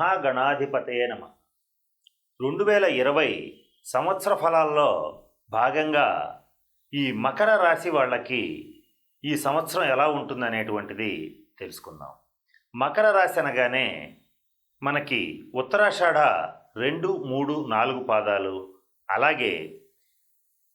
మహాగణాధిపతే నమ. రెండు వేల ఇరవై సంవత్సర ఫలాల్లో భాగంగా ఈ మకర రాశి వాళ్ళకి ఈ సంవత్సరం ఎలా ఉంటుందనేటువంటిది తెలుసుకుందాం. మకర రాశి అనగానే మనకి ఉత్తరాషాఢ రెండు మూడు నాలుగు పాదాలు అలాగే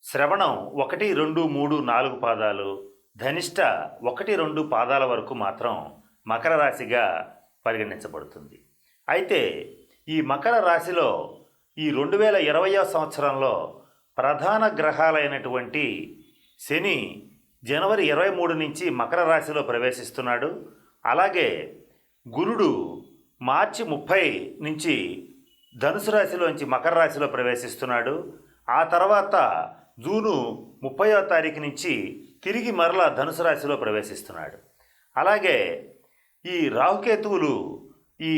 శ్రవణం ఒకటి రెండు మూడు నాలుగు పాదాలు ధనిష్ట ఒకటి రెండు పాదాల వరకు మాత్రం మకర రాశిగా పరిగణించబడుతుంది. అయితే ఈ మకర రాశిలో ఈ రెండు వేల ఇరవయో సంవత్సరంలో ప్రధాన గ్రహాలైనటువంటి శని జనవరి ఇరవై మూడు నుంచి మకర రాశిలో ప్రవేశిస్తున్నాడు. అలాగే గురుడు మార్చి ముప్పై నుంచి ధనుసు రాశిలోంచి మకర రాశిలో ప్రవేశిస్తున్నాడు. ఆ తర్వాత జూను ముప్పయో తారీఖు నుంచి తిరిగి మరలా ధనుసు రాశిలో ప్రవేశిస్తున్నాడు. అలాగే ఈ రాహుకేతువులు ఈ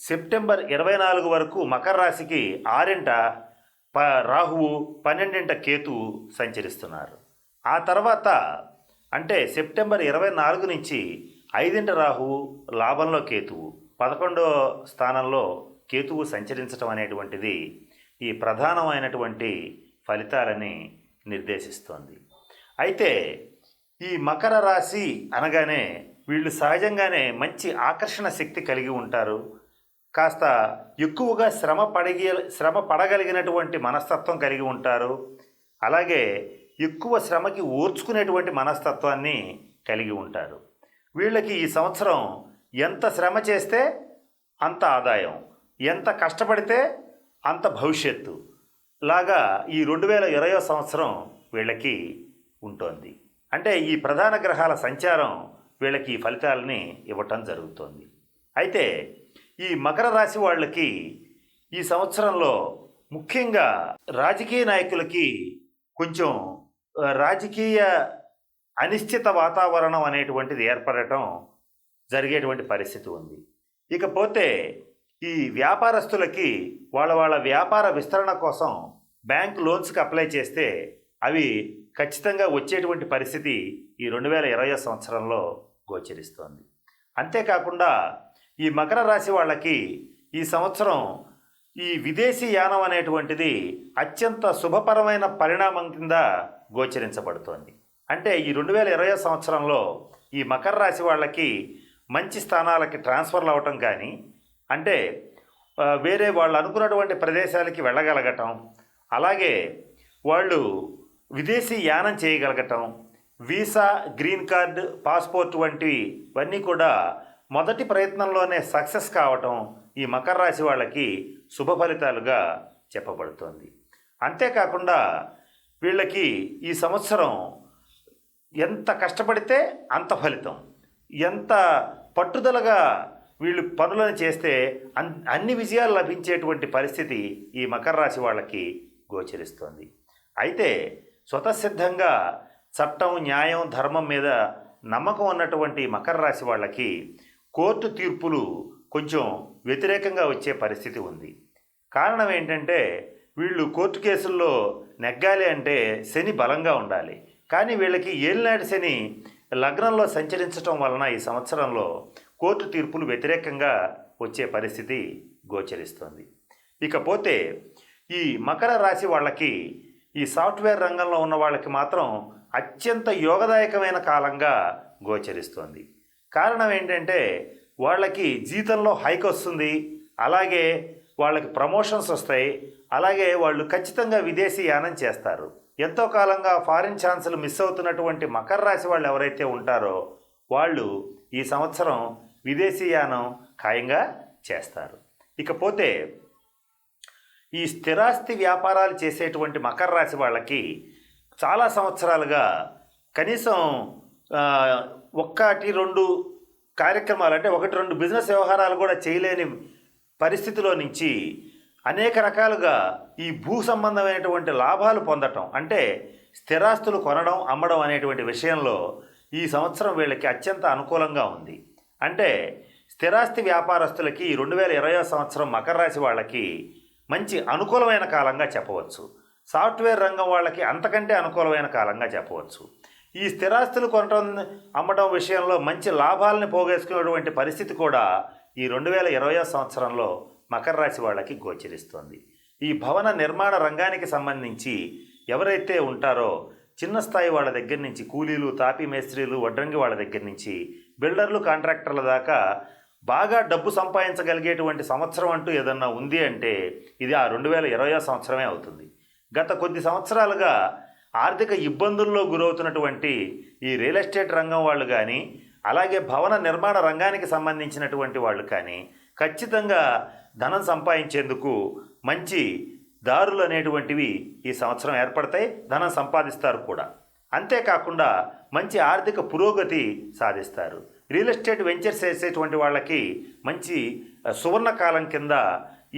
సెప్టెంబర్ ఇరవై నాలుగు వరకు మకర రాశికి ఆరింట ప రాహువు పన్నెండింట కేతువు సంచరిస్తున్నారు. ఆ తర్వాత అంటే సెప్టెంబర్ ఇరవై నాలుగు నుంచి ఐదింట రాహువు లాభంలో కేతువు పదకొండో స్థానంలో కేతువు సంచరించడం అనేటువంటిది ఈ ప్రధానమైనటువంటి ఫలితాలని నిర్దేశిస్తోంది. అయితే ఈ మకర రాశి అనగానే వీళ్ళు సహజంగానే మంచి ఆకర్షణ శక్తి కలిగి ఉంటారు. కాస్త ఎక్కువగా శ్రమ పడగ శ్రమ పడగలిగినటువంటి మనస్తత్వం కలిగి ఉంటారు. అలాగే ఎక్కువ శ్రమకి ఓర్చుకునేటువంటి మనస్తత్వాన్ని కలిగి ఉంటారు. వీళ్ళకి ఈ సంవత్సరం ఎంత శ్రమ చేస్తే అంత ఆదాయం ఎంత కష్టపడితే అంత భవిష్యత్తు లాగా ఈ రెండు వేల ఇరవయో సంవత్సరం వీళ్ళకి ఉంటుంది. అంటే ఈ ప్రధాన గ్రహాల సంచారం వీళ్ళకి ఈ ఫలితాలని ఇవ్వటం జరుగుతోంది. అయితే ఈ మకర రాశి వాళ్ళకి ఈ సంవత్సరంలో ముఖ్యంగా రాజకీయ నాయకులకి కొంచెం రాజకీయ అనిశ్చిత వాతావరణం అనేటువంటిది ఏర్పడటం జరిగేటువంటి పరిస్థితి ఉంది. ఇకపోతే ఈ వ్యాపారస్తులకి వాళ్ళ వాళ్ళ వ్యాపార విస్తరణ కోసం బ్యాంక్ లోన్స్కి అప్లై చేస్తే అవి ఖచ్చితంగా వచ్చేటువంటి పరిస్థితి ఈ రెండు వేల ఇరవై సంవత్సరంలో గోచరిస్తోంది. అంతేకాకుండా ఈ మకర రాశి వాళ్ళకి ఈ సంవత్సరం ఈ విదేశీ యానం అనేటువంటిది అత్యంత శుభపరమైన పరిణామం కింద గోచరించబడుతోంది. అంటే ఈ రెండు వేల ఇరవై సంవత్సరంలో ఈ మకర రాశి వాళ్ళకి మంచి స్థానాలకి ట్రాన్స్ఫర్లు అవ్వటం కానీ అంటే వేరే వాళ్ళు అనుకున్నటువంటి ప్రదేశాలకి వెళ్ళగలగటం అలాగే వాళ్ళు విదేశీ యానం చేయగలగటం వీసా గ్రీన్ కార్డ్ పాస్పోర్ట్ వంటివన్నీ కూడా మొదటి ప్రయత్నంలోనే సక్సెస్ కావటం ఈ మకర రాశి వాళ్ళకి శుభ ఫలితాలుగా చెప్పబడుతోంది. అంతేకాకుండా వీళ్ళకి ఈ సంవత్సరం ఎంత కష్టపడితే అంత ఫలితం. ఎంత పట్టుదలగా వీళ్ళు పనులను చేస్తే అన్ అన్ని విజయాలు లభించేటువంటి పరిస్థితి ఈ మకర రాశి వాళ్ళకి గోచరిస్తోంది. అయితే స్వతసిద్ధంగా చట్టం న్యాయం ధర్మం మీద నమ్మకం ఉన్నటువంటి మకర రాశి వాళ్ళకి కోర్టు తీర్పులు కొంచెం వ్యతిరేకంగా వచ్చే పరిస్థితి ఉంది. కారణం ఏంటంటే వీళ్ళు కోర్టు కేసుల్లో నెగ్గాలి అంటే శని బలంగా ఉండాలి. కానీ వీళ్ళకి ఏలినాటి శని లగ్నంలో సంచరించడం వలన ఈ సంవత్సరంలో కోర్టు తీర్పులు వ్యతిరేకంగా వచ్చే పరిస్థితి గోచరిస్తుంది. ఇకపోతే ఈ మకర రాశి వాళ్ళకి ఈ సాఫ్ట్వేర్ రంగంలో ఉన్న వాళ్ళకి మాత్రం అత్యంత యోగదాయకమైన కాలంగా గోచరిస్తోంది. కారణం ఏంటంటే వాళ్ళకి జీతంలో హైక్ వస్తుంది అలాగే వాళ్ళకి ప్రమోషన్స్ వస్తాయి అలాగే వాళ్ళు ఖచ్చితంగా విదేశీ యానం చేస్తారు. ఎంతో కాలంగా ఫారిన్ ఛాన్సులు మిస్ అవుతున్నటువంటి మకర రాశి వాళ్ళు ఎవరైతే ఉంటారో వాళ్ళు ఈ సంవత్సరం విదేశీ యానం ఖాయంగా చేస్తారు. ఇకపోతే ఈ స్థిరాస్తి వ్యాపారాలు చేసేటువంటి మకర రాశి వాళ్ళకి చాలా సంవత్సరాలుగా కనీసం ఒక్కటి రెండు కార్యక్రమాలు అంటే ఒకటి రెండు బిజినెస్ వ్యవహారాలు కూడా చేయలేని పరిస్థితిలో నుంచి అనేక రకాలుగా ఈ భూ సంబంధమైనటువంటి లాభాలు పొందటం అంటే స్థిరాస్తులు కొనడం అమ్మడం అనేటువంటి విషయంలో ఈ సంవత్సరం వీళ్ళకి అత్యంత అనుకూలంగా ఉంది. అంటే స్థిరాస్తి వ్యాపారస్తులకి రెండు వేల ఇరవై సంవత్సరం మకర రాశి వాళ్ళకి మంచి అనుకూలమైన కాలంగా చెప్పవచ్చు. సాఫ్ట్వేర్ రంగం వాళ్ళకి అంతకంటే అనుకూలమైన కాలంగా చెప్పవచ్చు. ఈ స్థిరాస్తులు కొనటం అమ్మటం విషయంలో మంచి లాభాలని పోగేసుకునేటువంటి పరిస్థితి కూడా ఈ రెండు వేల ఇరవై సంవత్సరంలో మకర రాశి వాళ్ళకి గోచరిస్తోంది. ఈ భవన నిర్మాణ రంగానికి సంబంధించి ఎవరైతే ఉంటారో చిన్న స్థాయి వాళ్ళ దగ్గర నుంచి కూలీలు తాపి మేస్త్రీలు వడ్రంగి వాళ్ళ దగ్గర నుంచి బిల్డర్లు కాంట్రాక్టర్ల దాకా బాగా డబ్బు సంపాదించగలిగేటువంటి సంవత్సరం అంటూ ఏదన్నా ఉంది అంటే ఇది ఆ రెండు వేల ఇరవై సంవత్సరమే అవుతుంది. గత కొద్ది సంవత్సరాలుగా ఆర్థిక ఇబ్బందుల్లో గురవుతున్నటువంటి ఈ రియల్ ఎస్టేట్ రంగం వాళ్ళు కానీ అలాగే భవన నిర్మాణ రంగానికి సంబంధించినటువంటి వాళ్ళు కానీ ఖచ్చితంగా ధనం సంపాదించేందుకు మంచి దారులు అనేటువంటివి ఈ సంవత్సరం ఏర్పడతాయి ధనం సంపాదిస్తారు కూడా. అంతేకాకుండా మంచి ఆర్థిక పురోగతి సాధిస్తారు. రియల్ ఎస్టేట్ వెంచర్స్ వేసేటువంటి వాళ్ళకి మంచి సువర్ణకాలం సువర్ణ కాలం కింద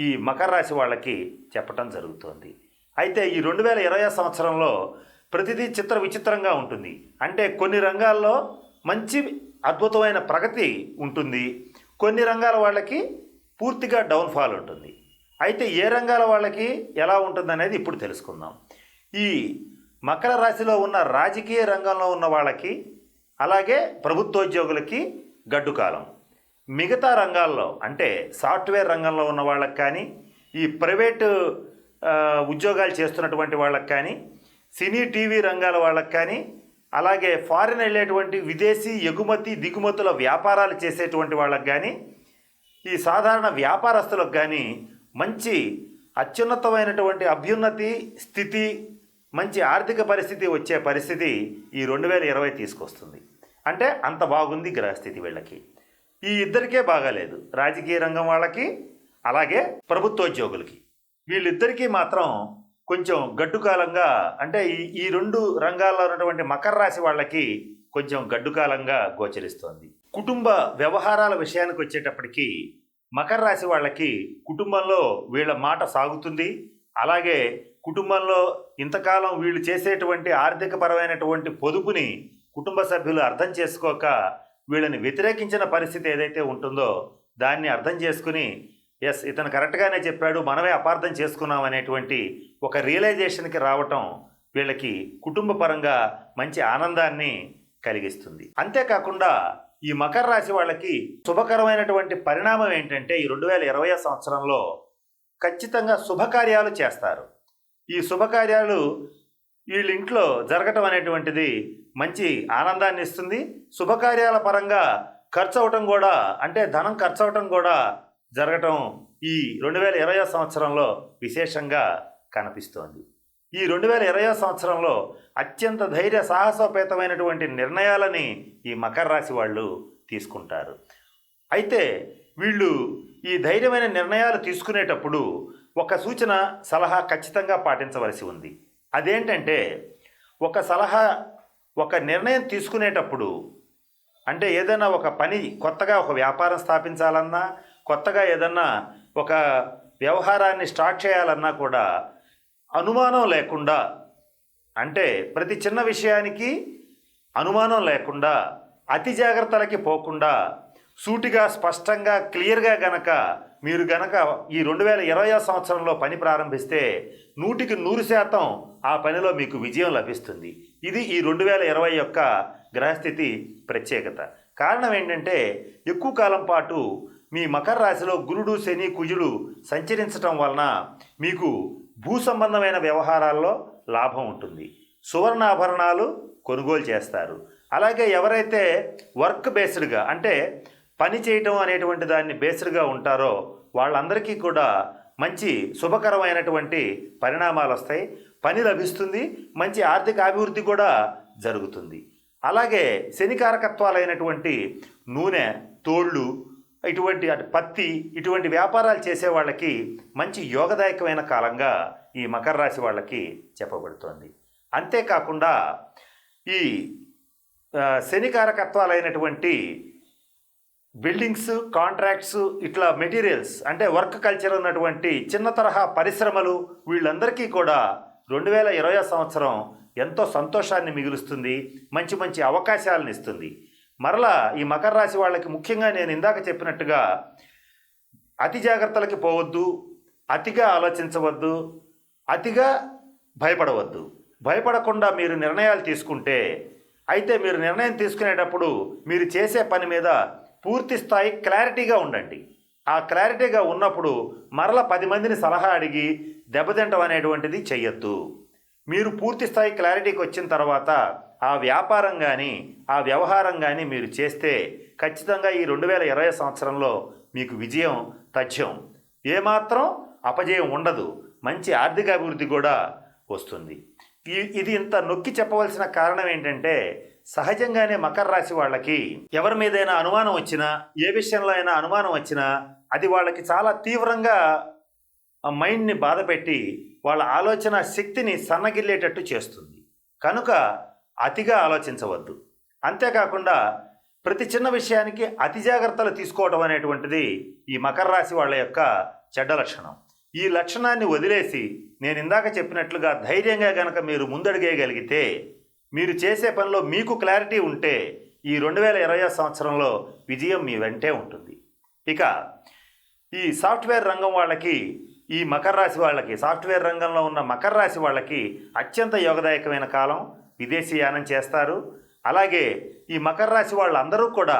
ఈ మకర రాశి వాళ్ళకి చెప్పటం జరుగుతోంది. అయితే ఈ రెండు వేల ఇరవై సంవత్సరంలో ప్రతిదీ చిత్ర విచిత్రంగా ఉంటుంది. అంటే కొన్ని రంగాల్లో మంచి అద్భుతమైన ప్రగతి ఉంటుంది. కొన్ని రంగాల వాళ్ళకి పూర్తిగా డౌన్ఫాల్ ఉంటుంది. అయితే ఏ రంగాల వాళ్ళకి ఎలా ఉంటుందనేది ఇప్పుడు తెలుసుకుందాం. ఈ మకర రాశిలో ఉన్న రాజకీయ రంగంలో ఉన్న వాళ్ళకి అలాగే ప్రభుత్వోద్యోగులకి గడ్డు కాలం. మిగతా రంగాల్లో అంటే సాఫ్ట్వేర్ రంగంలో ఉన్న వాళ్ళకి కానీ ఈ ప్రైవేటు ఉద్యోగాలు చేస్తున్నటువంటి వాళ్ళకి కానీ సినీ టీవీ రంగాల వాళ్ళకి కానీ అలాగే ఫారిన్ వెళ్ళేటువంటి విదేశీ ఎగుమతి దిగుమతుల వ్యాపారాలు చేసేటువంటి వాళ్ళకి కానీ ఈ సాధారణ వ్యాపారస్తులకు కానీ మంచి అత్యున్నతమైనటువంటి అభ్యున్నతి స్థితి మంచి ఆర్థిక పరిస్థితి వచ్చే పరిస్థితి ఈ రెండు వేల ఇరవై తీసుకొస్తుంది. అంటే అంత బాగుంది గ్రహస్థితి వీళ్ళకి. ఈ ఇద్దరికే బాగాలేదు. రాజకీయ రంగం వాళ్ళకి అలాగే ప్రభుత్వోద్యోగులకి. వీళ్ళిద్దరికీ మాత్రం కొంచెం గడ్డుకాలంగా అంటే ఈ ఈ రెండు రంగాల్లో ఉన్నటువంటి మకర రాశి వాళ్ళకి కొంచెం గడ్డుకాలంగా గోచరిస్తోంది. కుటుంబ వ్యవహారాల విషయానికి వచ్చేటప్పటికి మకర రాశి వాళ్ళకి కుటుంబంలో వీళ్ళ మాట సాగుతుంది. అలాగే కుటుంబంలో ఇంతకాలం వీళ్ళు చేసేటువంటి ఆర్థికపరమైనటువంటి పొదుపుని కుటుంబ సభ్యులు అర్థం చేసుకోక వీళ్ళని వ్యతిరేకించిన పరిస్థితి ఏదైతే ఉంటుందో దాన్ని అర్థం చేసుకుని ఎస్ ఇతను కరెక్ట్గానే చెప్పాడు మనమే అపార్థం చేసుకున్నాం అనేటువంటి ఒక రియలైజేషన్కి రావటం వీళ్ళకి కుటుంబ పరంగా మంచి ఆనందాన్ని కలిగిస్తుంది. అంతేకాకుండా ఈ మకర రాశి వాళ్ళకి శుభకరమైనటువంటి పరిణామం ఏంటంటే ఈ రెండు వేల ఇరవై సంవత్సరంలో ఖచ్చితంగా శుభకార్యాలు చేస్తారు. ఈ శుభకార్యాలు వీళ్ళ ఇంట్లో జరగటం అనేటువంటిది మంచి ఆనందాన్ని ఇస్తుంది. శుభకార్యాల పరంగా ఖర్చు అవటం కూడా అంటే ధనం ఖర్చు అవటం కూడా జరగటం ఈ రెండు వేల ఇరవై సంవత్సరంలో విశేషంగా కనిపిస్తోంది. ఈ రెండు వేల ఇరవై సంవత్సరంలో అత్యంత ధైర్య సాహసోపేతమైనటువంటి నిర్ణయాలని ఈ మకర రాశి వాళ్ళు తీసుకుంటారు. అయితే వీళ్ళు ఈ ధైర్యమైన నిర్ణయాలు తీసుకునేటప్పుడు ఒక సూచన సలహా ఖచ్చితంగా పాటించవలసి ఉంది. అదేంటంటే ఒక సలహా ఒక నిర్ణయం తీసుకునేటప్పుడు అంటే ఏదైనా ఒక పని కొత్తగా ఒక వ్యాపారం స్థాపించాలన్నా కొత్తగా ఏదన్నా ఒక వ్యవహారాన్ని స్టార్ట్ చేయాలన్నా కూడా అనుమానం లేకుండా అంటే ప్రతి చిన్న విషయానికి అనుమానం లేకుండా అతి జాగ్రత్తలకి పోకుండా సూటిగా స్పష్టంగా క్లియర్గా గనక మీరు గనక ఈ రెండు వేల ఇరవై సంవత్సరంలో పని ప్రారంభిస్తే నూటికి నూరు శాతం ఆ పనిలో మీకు విజయం లభిస్తుంది. ఇది ఈ రెండు వేల ఇరవై యొక్క గ్రహస్థితి ప్రత్యేకత. కారణం ఏంటంటే ఎక్కువ కాలం పాటు మీ మకర రాశిలో గురుడు శని కుజుడు సంచరించటం వలన మీకు భూ సంబంధమైన వ్యవహారాల్లో లాభం ఉంటుంది. సువర్ణాభరణాలు కొనుగోలు చేస్తారు. అలాగే ఎవరైతే వర్క్ బేస్డ్గా అంటే పని చేయటం అనేటువంటి దాన్ని బేస్డ్గా ఉంటారో వాళ్ళందరికీ కూడా మంచి శుభకరమైనటువంటి పరిణామాలు వస్తాయి. పని లభిస్తుంది మంచి ఆర్థిక అభివృద్ధి కూడా జరుగుతుంది. అలాగే శనికారకత్వాలైనటువంటి నూనె తోళ్ళు ఇటువంటి అటు పత్తి ఇటువంటి వ్యాపారాలు చేసే వాళ్ళకి మంచి యోగదాయకమైన కాలంగా ఈ మకర రాశి వాళ్ళకి చెప్పబడుతోంది. అంతేకాకుండా ఈ శనికారకత్వాలైనటువంటి బిల్డింగ్స్ కాంట్రాక్ట్స్ ఇట్లా మెటీరియల్స్ అంటే వర్క్ కల్చర్ ఉన్నటువంటి చిన్న తరహా పరిశ్రమలు వీళ్ళందరికీ కూడా రెండు వేల ఇరవై సంవత్సరం ఎంతో సంతోషాన్ని మిగులుస్తుంది మంచి మంచి అవకాశాలను ఇస్తుంది. మరలా ఈ మకర రాశి వాళ్ళకి ముఖ్యంగా నేను ఇందాక చెప్పినట్టుగా అతి జాగ్రత్తలకి పోవద్దు అతిగా ఆలోచించవద్దు అతిగా భయపడవద్దు. భయపడకుండా మీరు నిర్ణయాలు తీసుకుంటే అయితే మీరు నిర్ణయం తీసుకునేటప్పుడు మీరు చేసే పని మీద పూర్తి స్థాయి క్లారిటీగా ఉండండి. ఆ క్లారిటీగా ఉన్నప్పుడు మరల పది మందిని సలహా అడిగి దెబ్బతింటం అనేటువంటిది చెయ్యొద్దు. మీరు పూర్తి స్థాయి క్లారిటీకి వచ్చిన తర్వాత ఆ వ్యాపారం కానీ ఆ వ్యవహారం కానీ మీరు చేస్తే ఖచ్చితంగా ఈ రెండు వేల ఇరవై సంవత్సరంలో మీకు విజయం తథ్యం. ఏమాత్రం అపజయం ఉండదు. మంచి ఆర్థిక అభివృద్ధి కూడా వస్తుంది. ఇది ఇంత నొక్కి చెప్పవలసిన కారణం ఏంటంటే సహజంగానే మకర రాశి వాళ్ళకి ఎవరి మీదైనా అనుమానం వచ్చినా ఏ విషయంలో అయినా అనుమానం వచ్చినా అది వాళ్ళకి చాలా తీవ్రంగా ఆ మైండ్ని బాధపెట్టి వాళ్ళ ఆలోచన శక్తిని సన్నగిల్లేటట్టు చేస్తుంది. కనుక అతిగా ఆలోచించవద్దు. అంతేకాకుండా ప్రతి చిన్న విషయానికి అతి జాగ్రత్తలు తీసుకోవడం అనేటువంటిది ఈ మకర రాశి వాళ్ళ యొక్క చెడ్డ లక్షణం. ఈ లక్షణాన్ని వదిలేసి నేను ఇందాక చెప్పినట్లుగా ధైర్యంగా గనక మీరు ముందడిగేయగలిగితే మీరు చేసే పనిలో మీకు క్లారిటీ ఉంటే ఈ రెండు వేల ఇరవై సంవత్సరంలో విజయం మీ వెంటే ఉంటుంది. ఇక ఈ సాఫ్ట్వేర్ రంగం వాళ్ళకి ఈ మకర రాశి వాళ్ళకి సాఫ్ట్వేర్ రంగంలో ఉన్న మకర రాశి వాళ్ళకి అత్యంత యోగదాయకమైన కాలం విదేశీయానం చేస్తారు. అలాగే ఈ మకర రాశి వాళ్ళందరూ కూడా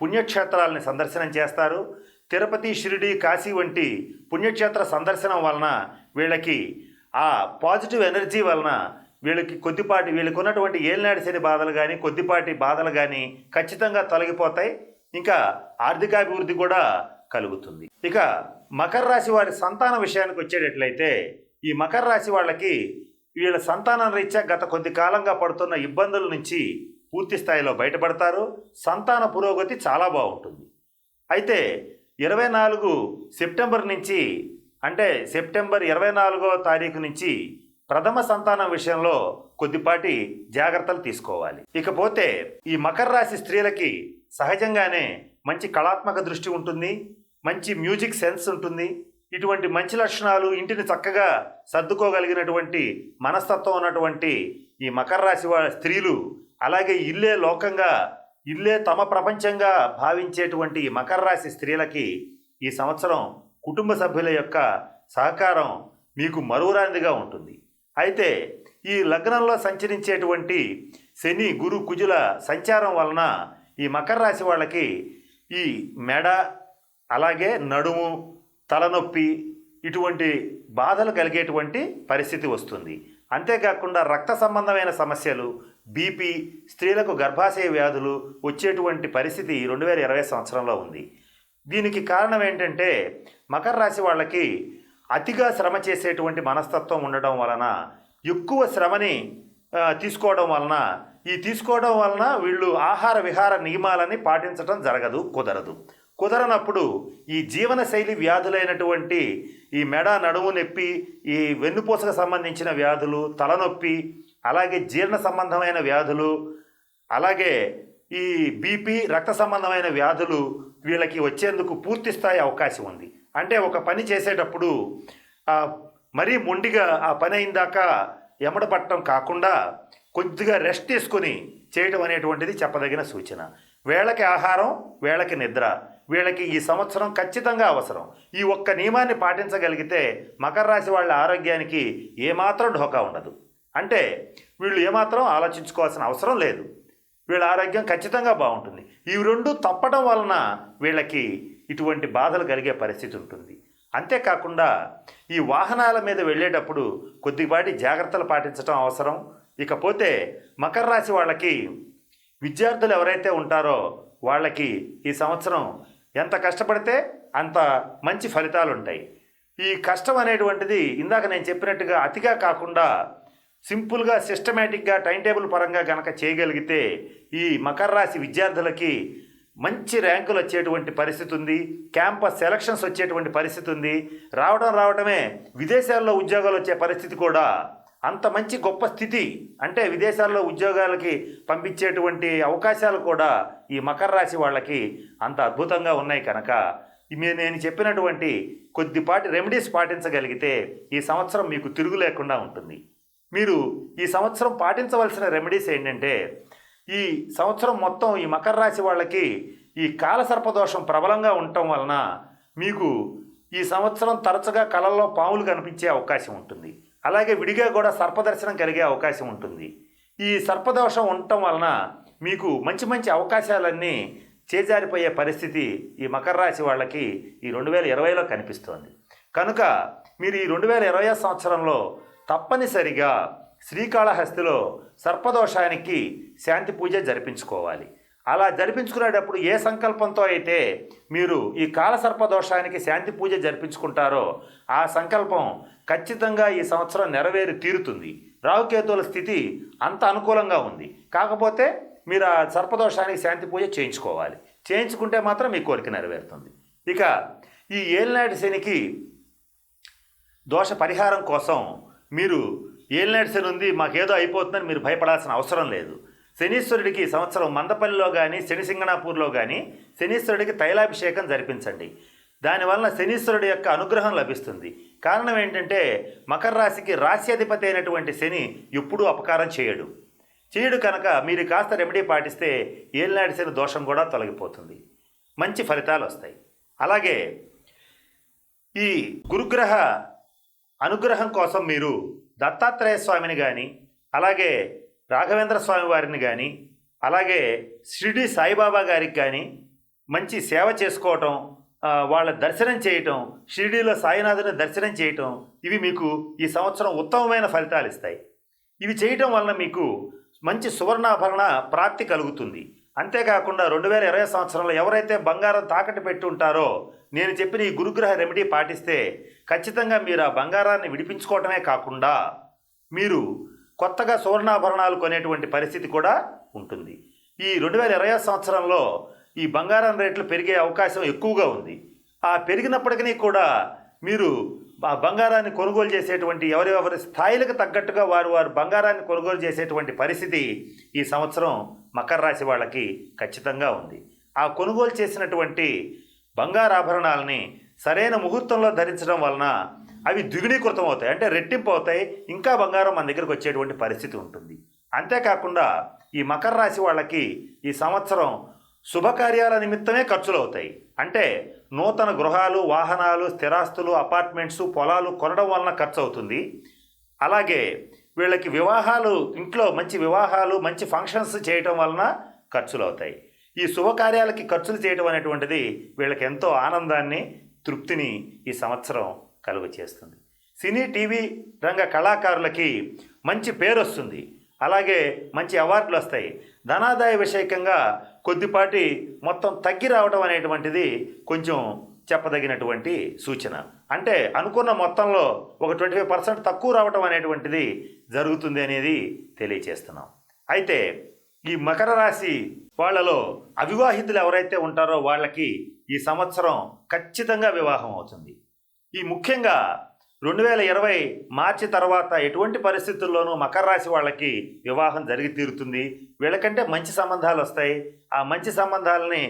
పుణ్యక్షేత్రాలని సందర్శనం చేస్తారు. తిరుపతి షిరిడి కాశీ వంటి పుణ్యక్షేత్ర సందర్శనం వలన వీళ్ళకి ఆ పాజిటివ్ ఎనర్జీ వలన వీళ్ళకి కొద్దిపాటి వీళ్ళకి ఉన్నటువంటి ఏలినాడి శని బాధలు కానీ కొద్దిపాటి బాధలు కానీ ఖచ్చితంగా తొలగిపోతాయి. ఇంకా ఆర్థికాభివృద్ధి కూడా కలుగుతుంది. ఇక మకర రాశి వారి సంతాన విషయానికి వచ్చేటట్లయితే ఈ మకర రాశి వాళ్ళకి వీళ్ళ సంతానం రీత్యా గత కొద్ది కాలంగా పడుతున్న ఇబ్బందుల నుంచి పూర్తి స్థాయిలో బయటపడతారు. సంతాన పురోగతి చాలా బాగుంటుంది. అయితే ఇరవై నాలుగు సెప్టెంబర్ నుంచి అంటే సెప్టెంబర్ ఇరవై నాలుగో తారీఖు నుంచి ప్రథమ సంతానం విషయంలో కొద్దిపాటి జాగ్రత్తలు తీసుకోవాలి. ఇకపోతే ఈ మకర రాశి స్త్రీలకి సహజంగానే మంచి కళాత్మక దృష్టి ఉంటుంది. మంచి మ్యూజిక్ సెన్స్ ఉంటుంది. ఇటువంటి మంచి లక్షణాలు ఇంటిని చక్కగా సర్దుకోగలిగినటువంటి మనస్తత్వం ఉన్నటువంటి ఈ మకర రాశి వాళ్ళ స్త్రీలు అలాగే ఇల్లే లోకంగా ఇల్లే తమ ప్రపంచంగా భావించేటువంటి ఈ మకర రాశి స్త్రీలకి ఈ సంవత్సరం కుటుంబ సభ్యుల యొక్క సహకారం మీకు మరువురానిదిగా ఉంటుంది. అయితే ఈ లగ్నంలో సంచరించేటువంటి శని గురు కుజుల సంచారం వలన ఈ మకర రాశి వాళ్ళకి ఈ మెడ అలాగే నడుము తలనొప్పి ఇటువంటి బాధలు కలిగేటువంటి పరిస్థితి వస్తుంది. అంతేకాకుండా రక్త సంబంధమైన సమస్యలు బీపీ స్త్రీలకు గర్భాశయ వ్యాధులు వచ్చేటువంటి పరిస్థితి రెండు వేల ఇరవై సంవత్సరంలో ఉంది. దీనికి కారణం ఏంటంటే మకర రాశి వాళ్ళకి అతిగా శ్రమ చేసేటువంటి మనస్తత్వం ఉండడం వలన ఎక్కువ శ్రమని తీసుకోవడం వలన ఈ తీసుకోవడం వలన వీళ్ళు ఆహార విహార నియమాలని పాటించడం జరగదు కుదరదు. కుదరనప్పుడు ఈ జీవనశైలి వ్యాధులైనటువంటి ఈ మెడ నడుము నొప్పి ఈ వెన్నుపూసకు సంబంధించిన వ్యాధులు తలనొప్పి అలాగే జీర్ణ సంబంధమైన వ్యాధులు అలాగే ఈ బీపీ రక్త సంబంధమైన వ్యాధులు వీళ్ళకి వచ్చేందుకు పూర్తి స్థాయి అవకాశం ఉంది. అంటే ఒక పని చేసేటప్పుడు మరీ మొండిగా ఆ పని అయిందాక ఎమడపట్టడం కాకుండా కొద్దిగా రెస్ట్ తీసుకుని చేయడం అనేటువంటిది చెప్పదగిన సూచన. వేళకి ఆహారం వేళకి నిద్ర. వీళ్ళకి ఈ సంవత్సరం ఖచ్చితంగా అవసరం. ఈ ఒక్క నియమాన్ని పాటించగలిగితే మకర రాశి వాళ్ళ ఆరోగ్యానికి ఏమాత్రం ఢోకా ఉండదు. అంటే వీళ్ళు ఏమాత్రం ఆలోచించుకోవాల్సిన అవసరం లేదు. వీళ్ళ ఆరోగ్యం ఖచ్చితంగా బాగుంటుంది. ఇవి రెండు తప్పడం వలన వీళ్ళకి ఇటువంటి బాధలు కలిగే పరిస్థితి ఉంటుంది. అంతేకాకుండా ఈ వాహనాల మీద వెళ్ళేటప్పుడు కొద్దిపాటి జాగ్రత్తలు పాటించడం అవసరం. ఇకపోతే మకర రాశి వాళ్ళకి విద్యార్థులు ఎవరైతే ఉంటారో వాళ్ళకి ఈ సంవత్సరం ఎంత కష్టపడితే అంత మంచి ఫలితాలు ఉంటాయి ఈ కష్టం అనేటువంటిది ఇందాక నేను చెప్పినట్టుగా అతిగా కాకుండా సింపుల్గా సిస్టమేటిక్గా టైం టేబుల్ పరంగా కనుక చేయగలిగితే ఈ మకర రాశి విద్యార్థులకి మంచి ర్యాంకులు వచ్చేటువంటి పరిస్థితి ఉంది. క్యాంపస్ సెలక్షన్స్ వచ్చేటువంటి పరిస్థితి ఉంది. రావడం రావడమే విదేశాల్లో ఉద్యోగాలు వచ్చే పరిస్థితి కూడా అంత మంచి గొప్ప స్థితి అంటే విదేశాల్లో ఉద్యోగాలకి పంపించేటువంటి అవకాశాలు కూడా ఈ మకర రాశి వాళ్ళకి అంత అద్భుతంగా ఉన్నాయి కనుక. నేను చెప్పినటువంటి కొద్దిపాటి రెమెడీస్ పాటించగలిగితే ఈ సంవత్సరం మీకు తిరుగు లేకుండా ఉంటుంది. మీరు ఈ సంవత్సరం పాటించవలసిన రెమెడీస్ ఏంటంటే ఈ సంవత్సరం మొత్తం ఈ మకర రాశి వాళ్ళకి ఈ కాలసర్పదోషం ప్రబలంగా ఉండటం వలన మీకు ఈ సంవత్సరం తరచుగా కళల్లో పాములు కనిపించే అవకాశం ఉంటుంది. అలాగే విడిగా కూడా సర్పదర్శనం కలిగే అవకాశం ఉంటుంది. ఈ సర్పదోషం ఉండటం వలన మీకు మంచి మంచి అవకాశాలన్నీ చేజారిపోయే పరిస్థితి ఈ మకర రాశి వాళ్ళకి ఈ రెండు వేల ఇరవైలో కనిపిస్తోంది. కనుక మీరు ఈ రెండు వేల ఇరవై సంవత్సరంలో తప్పనిసరిగా శ్రీకాళహస్తిలో సర్పదోషానికి శాంతి పూజ జరిపించుకోవాలి. అలా జరిపించుకునేటప్పుడు ఏ సంకల్పంతో అయితే మీరు ఈ కాలసర్ప దోషానికి శాంతి పూజ జరిపించుకుంటారో ఆ సంకల్పం ఖచ్చితంగా ఈ సంవత్సరం నెరవేరి తీరుతుంది. రావుకేతువుల స్థితి అంత అనుకూలంగా ఉంది. కాకపోతే మీరు ఆ సర్పదోషానికి శాంతి పూజ చేయించుకోవాలి. చేయించుకుంటే మాత్రం మీ కోరిక నెరవేరుతుంది. ఇక ఈ ఏలినాటి శనికి దోష పరిహారం కోసం మీరు ఏలినాటి శని ఉంది మాకేదో అయిపోతుందని మీరు భయపడాల్సిన అవసరం లేదు. శనీశ్వరుడికి సంవత్సరం మందపల్లిలో కానీ శనిసింగణాపూర్లో కానీ శనీశ్వరుడికి తైలాభిషేకం జరిపించండి. దానివలన శనీశ్వరుడి యొక్క అనుగ్రహం లభిస్తుంది. కారణం ఏంటంటే మకర రాశికి రాశ్యాధిపతి అయినటువంటి శని ఎప్పుడూ అపకారం చేయడు. చేయడు కనుక మీరు కాస్త రెమెడీ పాటిస్తే ఏలినాటి శని దోషం కూడా తొలగిపోతుంది. మంచి ఫలితాలు వస్తాయి. అలాగే ఈ గురుగ్రహ అనుగ్రహం కోసం మీరు దత్తాత్రేయ స్వామిని కానీ అలాగే రాఘవేంద్ర స్వామి వారిని కానీ అలాగే షిరిడి సాయిబాబా గారికి కానీ మంచి సేవ చేసుకోవటం వాళ్ళ దర్శనం చేయటం షిరిడీలో సాయినాథుని దర్శనం చేయటం ఇవి మీకు ఈ సంవత్సరం ఉత్తమమైన ఫలితాలు ఇస్తాయి. ఇవి చేయటం వలన మీకు మంచి సువర్ణాభరణ ప్రాప్తి కలుగుతుంది. అంతేకాకుండా రెండు వేల ఇరవై సంవత్సరంలో ఎవరైతే బంగారం తాకట్టు పెట్టి ఉంటారో నేను చెప్పిన ఈ గురుగ్రహ రెమెడీ పాటిస్తే ఖచ్చితంగా మీరు ఆ బంగారాన్ని విడిపించుకోవటమే కాకుండా మీరు కొత్తగా సువర్ణాభరణాలు కొనేటువంటి పరిస్థితి కూడా ఉంటుంది. ఈ రెండు వేల ఇరవై సంవత్సరంలో ఈ బంగారం రేట్లు పెరిగే అవకాశం ఎక్కువగా ఉంది. ఆ పెరిగినప్పటికీ కూడా మీరు ఆ బంగారాన్ని కొనుగోలు చేసేటువంటి ఎవరెవరి స్థాయిలకు తగ్గట్టుగా వారు వారు బంగారాన్ని కొనుగోలు చేసేటువంటి పరిస్థితి ఈ సంవత్సరం మకర రాశి వాళ్ళకి ఖచ్చితంగా ఉంది. ఆ కొనుగోలు చేసినటువంటి బంగారాభరణాలని సరైన ముహూర్తంలో ధరించడం వలన అవి ద్విగుణీకృతం అవుతాయి. అంటే రెట్టింపు అవుతాయి. ఇంకా బంగారం మన దగ్గరకు వచ్చేటువంటి పరిస్థితి ఉంటుంది. అంతేకాకుండా ఈ మకర రాశి వాళ్ళకి ఈ సంవత్సరం శుభకార్యాల నిమిత్తమే ఖర్చులు అవుతాయి అంటే నూతన గృహాలు వాహనాలు స్థిరాస్తులు అపార్ట్మెంట్స్ పొలాలు కొనడం వలన ఖర్చు అవుతుంది అలాగే వీళ్ళకి వివాహాలు ఇంట్లో మంచి వివాహాలు మంచి ఫంక్షన్స్ చేయటం వలన ఖర్చులు అవుతాయి ఈ శుభకార్యాలకి ఖర్చులు చేయడం అనేటువంటిది వీళ్ళకి ఎంతో ఆనందాన్ని తృప్తిని ఈ సంవత్సరం కలుగ చేస్తుంది. సినీ టీవీ రంగ కళాకారులకి మంచి పేరు వస్తుంది అలాగే మంచి అవార్డులు వస్తాయి. ధనాదాయ విషయకంగా కొద్దిపాటి మొత్తం తగ్గి రావడం అనేటువంటిది కొంచెం చెప్పదగినటువంటి సూచన. అంటే అనుకున్న మొత్తంలో ఒక ట్వంటీ ఫైవ్ పర్సెంట్ తక్కువ రావడం అనేటువంటిది జరుగుతుంది అనేది తెలియచేస్తున్నాం. అయితే ఈ మకర రాశి వాళ్ళలో అవివాహితులు ఎవరైతే ఉంటారో వాళ్ళకి ఈ సంవత్సరం ఖచ్చితంగా వివాహం అవుతుంది. ఈ ముఖ్యంగా రెండు వేల ఇరవై మార్చి తర్వాత ఎటువంటి పరిస్థితుల్లోనూ మకర రాశి వాళ్ళకి వివాహం జరిగి తీరుతుంది. వీళ్ళకంటే మంచి సంబంధాలు వస్తాయి. ఆ మంచి సంబంధాలని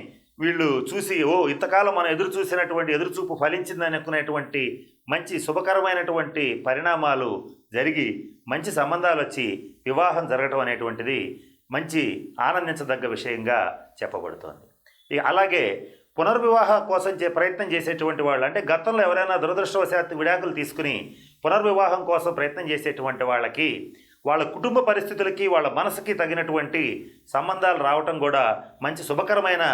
వీళ్ళు చూసి ఓ ఇంతకాలం మనం ఎదురు చూసినటువంటి ఎదురుచూపు ఫలించిందని అనుకునేటువంటి మంచి శుభకరమైనటువంటి పరిణామాలు జరిగి మంచి సంబంధాలు వచ్చి వివాహం జరగటం అనేటువంటిది మంచి ఆనందించదగ్గ విషయంగా చెప్పబడుతోంది. అలాగే పునర్వివాహ కోసం చే ప్రయత్నం చేసేటువంటి వాళ్ళు అంటే గతంలో ఎవరైనా దురదృష్టవశాత్తు విడాకులు తీసుకుని పునర్వివాహం కోసం ప్రయత్నం చేసేటువంటి వాళ్ళకి వాళ్ళ కుటుంబ పరిస్థితులకి వాళ్ళ మనసుకి తగినటువంటి సంబంధాలు రావటం కూడా మంచి శుభకరమైన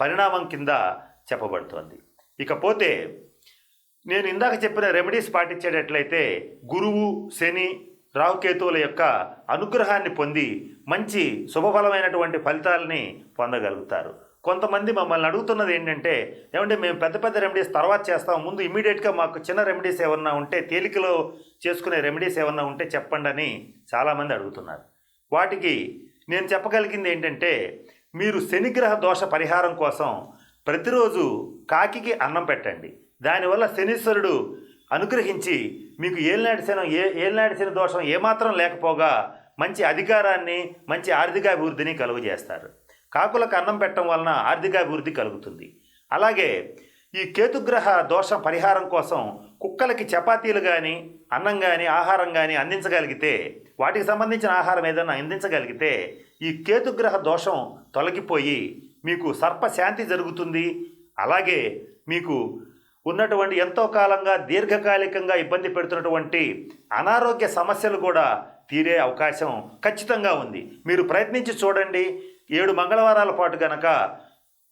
పరిణామం కింద చెప్పబడుతోంది. ఇకపోతే నేను ఇందాక చెప్పిన రెమెడీస్ పాటించేటట్లయితే గురువు శని రాహుకేతువుల యొక్క అనుగ్రహాన్ని పొంది మంచి శుభఫలమైనటువంటి ఫలితాలని పొందగలుగుతారు. కొంతమంది మమ్మల్ని అడుగుతున్నది ఏంటంటే ఏమంటే మేము పెద్ద పెద్ద రెమెడీస్ తర్వాత చేస్తాం ముందు ఇమీడియట్గా మాకు చిన్న రెమెడీస్ ఏమన్నా ఉంటే తేలికలో చేసుకునే రెమెడీస్ ఏమన్నా ఉంటే చెప్పండి అని చాలామంది అడుగుతున్నారు. వాటికి నేను చెప్పగలిగింది ఏంటంటే మీరు శనిగ్రహ దోష పరిహారం కోసం ప్రతిరోజు కాకికి అన్నం పెట్టండి. దానివల్ల శనీశ్వరుడు అనుగ్రహించి మీకు ఏలినాటి శనం ఏ ఏలినాటి శని దోషం ఏమాత్రం లేకపోగా మంచి అధికారాన్ని మంచి ఆర్థికాభివృద్ధిని కలుగజేస్తారు. కాకులకు అన్నం పెట్టడం వలన ఆర్థికాభివృద్ధి కలుగుతుంది. అలాగే ఈ కేతుగ్రహ దోషం పరిహారం కోసం కుక్కలకి చపాతీలు కానీ అన్నం కానీ ఆహారం కానీ అందించగలిగితే వాటికి సంబంధించిన ఆహారం ఏదైనా అందించగలిగితే ఈ కేతుగ్రహ దోషం తొలగిపోయి మీకు సర్పశాంతి జరుగుతుంది. అలాగే మీకు ఉన్నటువంటి ఎంతో కాలంగా దీర్ఘకాలికంగా ఇబ్బంది పెడుతున్నటువంటి అనారోగ్య సమస్యలు కూడా తీరే అవకాశం ఖచ్చితంగా ఉంది. మీరు ప్రయత్నించి చూడండి. ఏడు మంగళవారాల పాటు గనక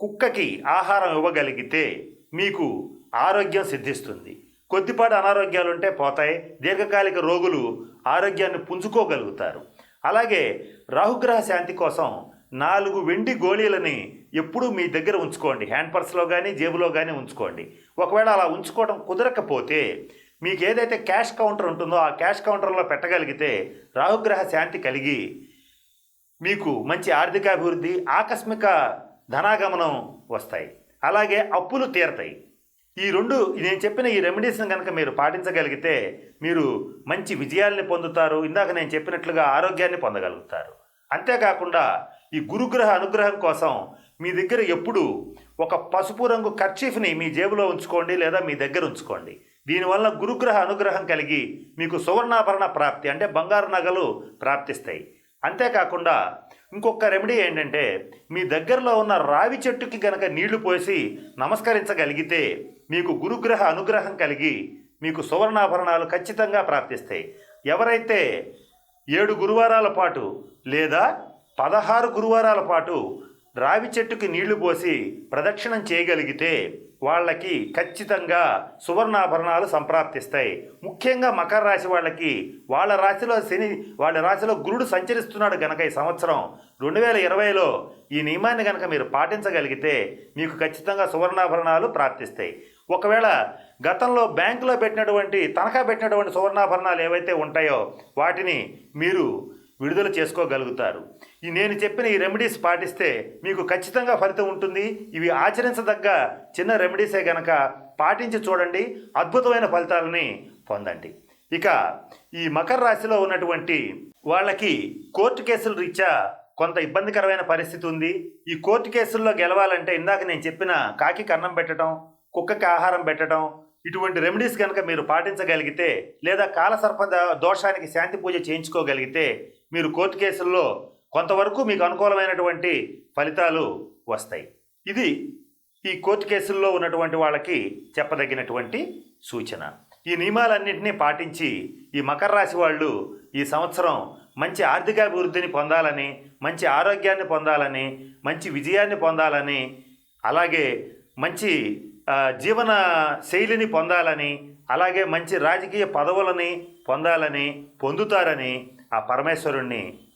కుక్కకి ఆహారం ఇవ్వగలిగితే మీకు ఆరోగ్యం సిద్ధిస్తుంది. కొద్దిపాటి అనారోగ్యాలు ఉంటే పోతాయి. దీర్ఘకాలిక రోగులు ఆరోగ్యాన్ని పుంజుకోగలుగుతారు. అలాగే రాహుగ్రహ శాంతి కోసం నాలుగు వెండి గోళీలని ఎప్పుడూ మీ దగ్గర ఉంచుకోండి. హ్యాండ్ పర్స్లో కానీ జేబులో కానీ ఉంచుకోండి. ఒకవేళ అలా ఉంచుకోవడం కుదరకపోతే మీకు ఏదైతే క్యాష్ కౌంటర్ ఉంటుందో ఆ క్యాష్ కౌంటర్లో పెట్టగలిగితే రాహుగ్రహ శాంతి కలిగి మీకు మంచి ఆర్థికాభివృద్ధి ఆకస్మిక ధనాగమనం వస్తాయి. అలాగే అప్పులు తీరతాయి. ఈ రెండు నేను చెప్పిన ఈ రెమెడీస్ని కనుక మీరు పాటించగలిగితే మీరు మంచి విజయాల్ని పొందుతారు. ఇందాక నేను చెప్పినట్లుగా ఆరోగ్యాన్ని పొందగలుగుతారు. అంతేకాకుండా ఈ గురుగ్రహ అనుగ్రహం కోసం మీ దగ్గర ఎప్పుడు ఒక పసుపు రంగు కర్చీఫ్ని మీ జేబులో ఉంచుకోండి లేదా మీ దగ్గర ఉంచుకోండి. దీనివల్ల గురుగ్రహ అనుగ్రహం కలిగి మీకు సువర్ణాభరణ ప్రాప్తి అంటే బంగారు నగలు ప్రాప్తిస్తాయి. అంతేకాకుండా ఇంకొక రెమెడీ ఏంటంటే మీ దగ్గరలో ఉన్న రావి చెట్టుకి గనక నీళ్ళు పోసి నమస్కరించగలిగితే మీకు గురుగ్రహ అనుగ్రహం కలిగి మీకు సువర్ణాభరణాలు ఖచ్చితంగా ప్రాప్తిస్తాయి. ఎవరైతే ఏడు గురువారాల పాటు లేదా పదహారు గురువారాల పాటు రావి చెట్టుకి నీళ్ళు పోసి ప్రదక్షిణం చేయగలిగితే వాళ్ళకి ఖచ్చితంగా సువర్ణాభరణాలు సంప్రాప్తిస్తాయి. ముఖ్యంగా మకర రాశి వాళ్ళకి వాళ్ళ రాశిలో శని వాళ్ళ రాశిలో గురుడు సంచరిస్తున్నాడు గనక ఈ సంవత్సరం రెండు వేల ఇరవైలో ఈ నియమాన్ని కనుక మీరు పాటించగలిగితే మీకు ఖచ్చితంగా సువర్ణాభరణాలు ప్రాప్తిస్తాయి. ఒకవేళ గతంలో బ్యాంకులో పెట్టినటువంటి తనఖా పెట్టినటువంటి సువర్ణాభరణాలు ఏవైతే ఉంటాయో వాటిని మీరు విడుదల చేసుకోగలుగుతారు. ఈ నేను చెప్పిన ఈ రెమెడీస్ పాటిస్తే మీకు ఖచ్చితంగా ఫలితం ఉంటుంది. ఇవి ఆచరించదగ్గ చిన్న రెమెడీసే గనక పాటించి చూడండి అద్భుతమైన ఫలితాలని పొందండి. ఇక ఈ మకర రాశిలో ఉన్నటువంటి వాళ్ళకి కోర్టు కేసుల రీత్యా కొంత ఇబ్బందికరమైన పరిస్థితి ఉంది. ఈ కోర్టు కేసుల్లో గెలవాలంటే ఇందాక నేను చెప్పిన కాకి కన్నం పెట్టడం కుక్కకి ఆహారం పెట్టడం ఇటువంటి రెమెడీస్ కనుక మీరు పాటించగలిగితే లేదా కాలసర్ప దోషానికి శాంతి పూజ చేయించుకోగలిగితే మీరు కోర్టు కేసుల్లో కొంతవరకు మీకు అనుకూలమైనటువంటి ఫలితాలు వస్తాయి. ఇది ఈ కోర్టు కేసుల్లో ఉన్నటువంటి వాళ్ళకి చెప్పదగినటువంటి సూచన. ఈ నియమాలన్నింటినీ పాటించి ఈ మకర రాశి వాళ్ళు ఈ సంవత్సరం మంచి ఆర్థికాభివృద్ధిని పొందాలని మంచి ఆరోగ్యాన్ని పొందాలని మంచి విజయాన్ని పొందాలని అలాగే మంచి జీవన శైలిని పొందాలని అలాగే మంచి రాజకీయ పదవులని పొందాలని పొందుతారని ఆ పరమేశ్వరుణ్ణి